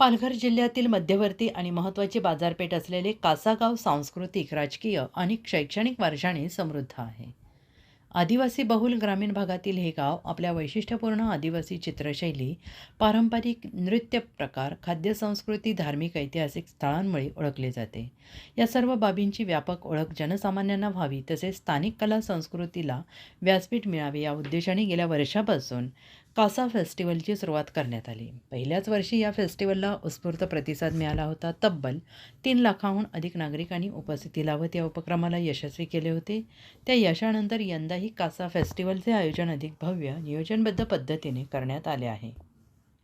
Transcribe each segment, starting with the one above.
पालघर जिल्ह्यातील मध्यवर्ती आणि महत्त्वाची बाजारपेठ असलेले कासागाव सांस्कृतिक राजकीय आणि शैक्षणिक वारशाने समृद्ध आहे. आदिवासी बहुल ग्रामीण भागातील हे गाव आपल्या वैशिष्ट्यपूर्ण आदिवासी चित्रशैली पारंपरिक नृत्य प्रकार खाद्यसंस्कृती धार्मिक ऐतिहासिक स्थळांमुळे ओळखले जाते. या सर्व बाबींची व्यापक ओळख जनसामान्यांना व्हावी तसेच स्थानिक कला संस्कृतीला व्यासपीठ मिळावे या उद्देशाने गेल्या वर्षापासून कासा फेस्टिवलची सुरुवात करण्यात आली. पहिल्याच वर्षी या फेस्टिवलला उत्स्फूर्त प्रतिसाद मिळाला होता. तब्बल तीन लाखाहून अधिक नागरिकांनी उपस्थिती लावत या उपक्रमाला यशस्वी केले होते. त्या यशानंतर यंदाही कासा फेस्टिवलचे आयोजन अधिक भव्य नियोजनबद्ध पद्धतीने करण्यात आले आहे.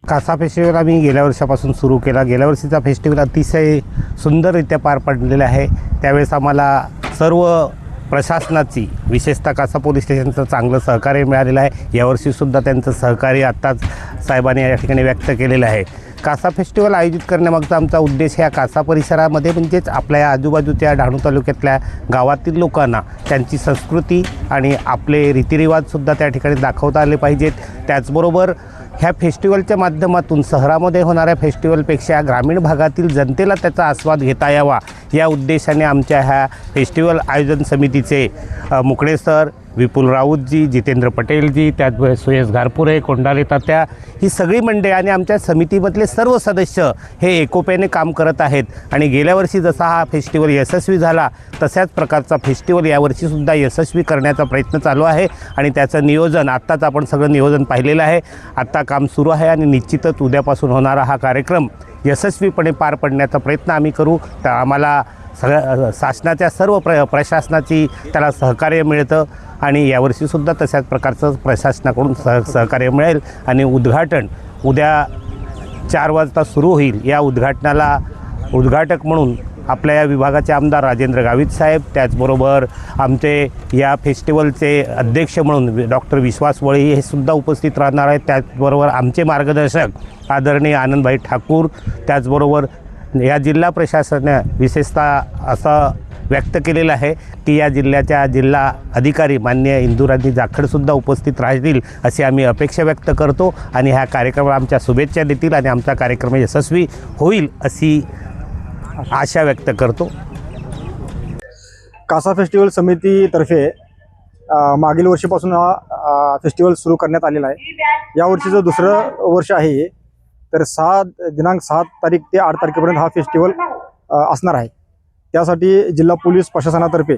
कासा फेस्टिवल आम्ही गेल्या वर्षापासून सुरू केला. गेल्या वर्षीचा फेस्टिवल अतिशय सुंदररित्या पार पडलेला आहे. त्यावेळेस आम्हाला सर्व प्रशासनाची विशेषतः कासा पोलीस स्टेशनचं चांगलं सहकार्य मिळालेलं आहे. यावर्षीसुद्धा त्यांचं सहकार्य आत्ताच साहेबांनी या ठिकाणी व्यक्त केलेलं आहे. कासा फेस्टिवल आयोजित करण्यामागचा आमचा उद्देश ह्या कासा परिसरामध्ये म्हणजेच आपल्या या आजूबाजूच्या डहाणू तालुक्यातल्या गावातील लोकांना त्यांची संस्कृती आणि आपले रीतिरिवाजसुद्धा त्या ठिकाणी दाखवता आले पाहिजेत. त्याचबरोबर ह्या फेस्टिवलच्या माध्यमातून शहरामध्ये होणाऱ्या फेस्टिवलपेक्षा ग्रामीण भागातील जनतेला त्याचा आस्वाद घेता यावा या उद्देशाने आमच्या ह्या फेस्टिवल आयोजन समितीचे मुकडे सर विपुल राऊतजी जितेंद्र पटेलजी त्याचबरोबर सुयश घारपुरे कोंडाले तात्या ही सगळी मंडळी आणि आमच्या समितीमधले सर्व सदस्य हे एकोप्याने काम करत आहेत. आणि गेल्या वर्षी जसा हा फेस्टिवल यशस्वी झाला तशाच प्रकारचा फेस्टिवल यावर्षीसुद्धा यशस्वी करण्याचा प्रयत्न चालू आहे. आणि त्याचं नियोजन आत्ताच आपण सगळं नियोजन पाहिलेलं आहे. आत्ता काम सुरू आहे आणि निश्चितच उद्यापासून होणारा हा कार्यक्रम यशस्वीपणे पार पडण्याचा प्रयत्न आम्ही करू. तर आम्हाला सगळ्या शासनाच्या सर्व प्र प्रशासनाची त्याला सहकार्य मिळतं आणि यावर्षीसुद्धा तशाच प्रकारचं प्रशासनाकडून सह सहकार्य मिळेल आणि उद्घाटन उद्या चार वाजता सुरू होईल. या उद्घाटनाला उद्घाटक म्हणून आपल्या या विभागाचे आमदार राजेंद्र गावित साहेब त्याचबरोबर आमचे या फेस्टिवलचे अध्यक्ष म्हणून डॉक्टर विश्वास वळी हे सुद्धा उपस्थित राहणार आहेत. त्याचबरोबर आमचे मार्गदर्शक आदरणीय आनंदभाई ठाकूर त्याचबरोबर या जिल्हा प्रशासन विशेषतः असं व्यक्त केलेलं आहे की या जिल्ह्याच्या जिल्हा अधिकारी मान्य इंदुरांनी जाखडसुद्धा उपस्थित राहतील अशी आम्ही अपेक्षा व्यक्त करतो आणि ह्या कार्यक्रमाला आमच्या शुभेच्छा देतील आणि आमचा कार्यक्रम यशस्वी होईल अशी आशा व्यक्त करतो. कासा फेस्टिवल समितीतर्फे मागील वर्षीपासून हा फेस्टिवल सुरू करण्यात आलेला आहे. या वर्षीचं दुसरं वर्ष आहे तर सहा दिनांक सात तारीख ते आठ तारखेपर्यंत हा फेस्टिवल असणार आहे. त्यासाठी जिल्हा पोलीस प्रशासनातर्फे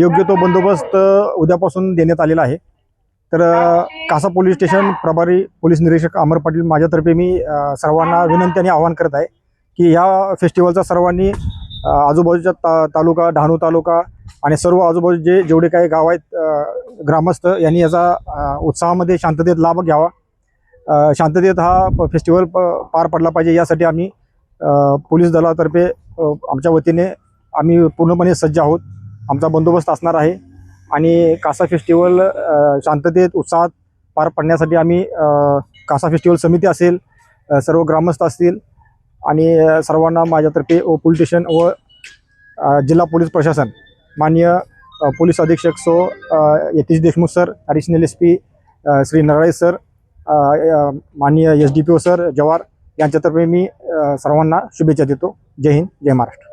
योग्य तो बंदोबस्त उद्यापासून देण्यात आलेला आहे. तर कासा पोलीस स्टेशन प्रभारी पोलीस निरीक्षक अमर पाटील माझ्यातर्फे मी सर्वांना विनंती आणि आवाहन करत आहे की ह्या फेस्टिवलचा सर्वांनी आजूबाजूचा ता तालुका डहाणू तालुका आणि सर्व आजूबाजू जे जेवढे काही गाव आहेत ग्रामस्थ यांनी याचा उत्साहामध्ये शांततेत लाभ घ्यावा. शांततेत हा फेस्टिवल प पार पडला पाहिजे. यासाठी आम्ही पोलीस दलातर्फे आमच्या वतीने आम्ही पूर्णपणे सज्ज आहोत. आमचा बंदोबस्त असणार आहे. आणि कासा फेस्टिवल शांततेत उत्साहात पार पडण्यासाठी आम्ही कासा फेस्टिवल समिती असेल सर्व ग्रामस्थ असतील आणि सर्वांना माझ्यातर्फे व पोलीस स्टेशन व जिल्हा पोलीस प्रशासन माननीय पोलीस अधीक्षक so Yatish Deshmukh sir additional S P Shri Narale sir माननीय S D P O sir Jawhar यांच्यातर्फे मी सर्वांना शुभेच्छा देतो. जय हिंद जय महाराष्ट्र.